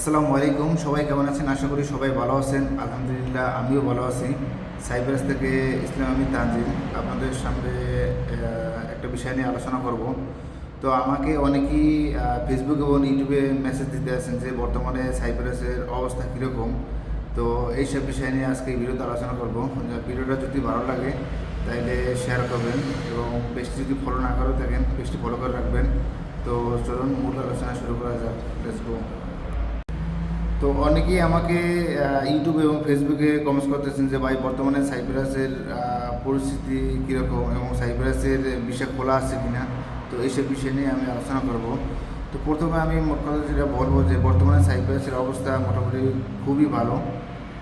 আসসালামু আলাইকুম। সবাই কেমন আছেন? আশা করি সবাই ভালো আছেন। আলহামদুলিল্লাহ, আমিও ভালো আছি। সাইপ্রাস থেকে ইসলাম আমি তানজিল আপনাদের সামনে একটা বিষয় নিয়ে আলোচনা করব। তো আমাকে অনেকেই ফেসবুক এবং ইউটিউবে মেসেজ দিতে আছেন যে, বর্তমানে সাইপ্রাসের অবস্থা কীরকম? তো এইসব বিষয় নিয়ে আজকে ভিডিওতে আলোচনা করব। ভিডিওটা যদি ভালো লাগে, তাইলে শেয়ার করবেন এবং পেজটি যদি ফলো না করে থাকেন, পেজটি ফলো করে রাখবেন। তো চলুন, মূল আলোচনা শুরু করা যাক। গো তো অনেকেই আমাকে ইউটিউব এবং ফেসবুকে কমেন্টস করতেছেন যে, ভাই, বর্তমানে সাইপ্রাসের পরিস্থিতি কীরকম এবং সাইপ্রাসের বিষয় খোলা আছে কিনা? তো এইসব বিষয় নিয়ে আমি আলোচনা করব। তো প্রথমে আমি কথা যেটা বলব যে, বর্তমানে সাইপ্রাসের অবস্থা মোটামুটি খুবই ভালো।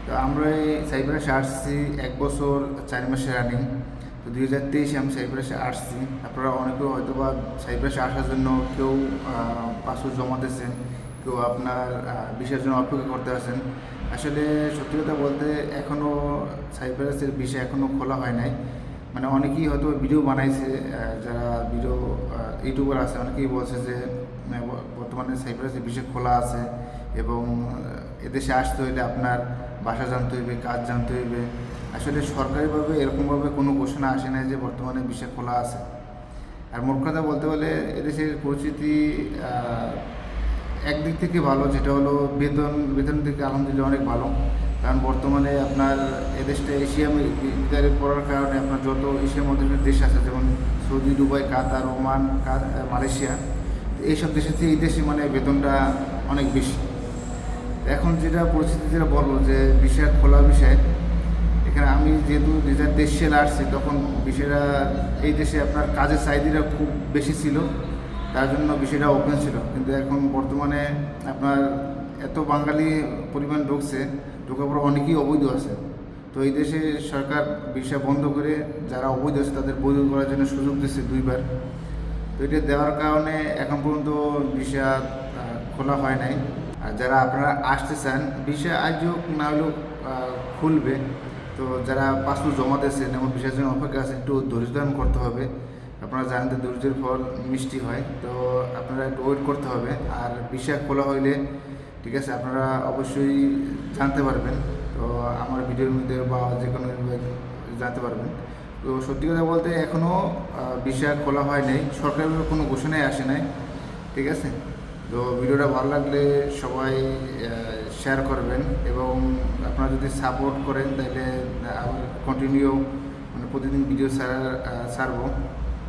তো আমরা এই সাইপ্রাসে আসছি এক বছর চার মাসে রানিং তো দুই হাজার তেইশে আমি সাইপ্রাসে আসছি। আপনারা অনেকেও হয়তো বা সাইপ্রাসে আসার জন্য কেউ পাসপোর্ট জমা কেউ আপনার বিষয়ের জন্য অপেক্ষা করতে আছেন। আসলে সত্যি কথা বলতে এখনও সাইপ্রাসের বিষয় এখনও খোলা হয় নাই। মানে অনেকেই হয়তো ভিডিও বানাইছে যারা ভিডিও ইউটিউবার আছে অনেকেই বলছে যে বর্তমানে সাইপ্রাসের বিষয় খোলা আছে এবং এদেশে আসতে হইলে আপনার ভাষা জানতে হইবে কাজ জানতে হইবে। আসলে সরকারিভাবে এরকমভাবে কোনো ঘোষণা আসে নাই যে বর্তমানে বিষয় খোলা আছে। আর মোট কথা বলতে হলে এদেশের আহ, একদিক থেকে ভালো, যেটা হলো বেতন বেতন থেকে আলহামদুলিল্লাহ অনেক ভালো। কারণ বর্তমানে আপনার এদেশটা এশিয়া ভিতরে পড়ার কারণে আপনার যত এশিয়ার মধ্যে দেশ আছে, যেমন Saudi, Dubai, Qatar, Oman Malaysia এইসব দেশের থেকে এই দেশে মানে বেতনটা অনেক বেশি। এখন যেটা পরিস্থিতি যেটা বলব যে বিষয় খোলা বিষয়, এখানে আমি যেহেতু দু হাজার তেইশ সালে আসছি, তখন বিষয়টা এই দেশে আপনার কাজের চাহিদাটা খুব বেশি ছিল। তার জন্য বিষয়টা ওপেন ছিল। কিন্তু এখন বর্তমানে আপনার এত বাঙালি পরিমাণ ঢুকছে, ঢোকার পর অনেকেই অবৈধ আছে। তো এই দেশে সরকার বিষয় বন্ধ করে যারা অবৈধ আছে তাদের বৈধ করার জন্য সুযোগ দিচ্ছে দুইবার। তো এটা দেওয়ার কারণে এখন পর্যন্ত ভিসা খোলা হয় নাই। আর যারা আপনারা আসতে চান, ভিসা আজ হোক না হলেও খুলবে। তো যারা পাসপোর্ট জমা দিয়েছেন এবং ভিসার জন্য অপেক্ষা আছে একটু ধৈর্য ধারণ করতে হবে। আপনারা জানেন যে ধৈর্যের ফল মিষ্টি হয়, তো আপনারা একটু ওয়েট করতে হবে। আর ভিসা খোলা হইলে, ঠিক আছে, আপনারা অবশ্যই জানতে পারবেন। তো আমার ভিডিওর মধ্যে বা যে কোনো জানতে পারবেন। তো সত্যি কথা বলতে এখনও বিষয় খোলা হয় নাই। সরকারের কোনো ঘোষণাই আসে নাই, ঠিক আছে? তো ভিডিওটা ভালো লাগলে সবাই শেয়ার করবেন এবং আপনারা যদি সাপোর্ট করেন, তাহলে আবার কন্টিনিউ মানে প্রতিদিন ভিডিও ছাড়া ছাড়বো।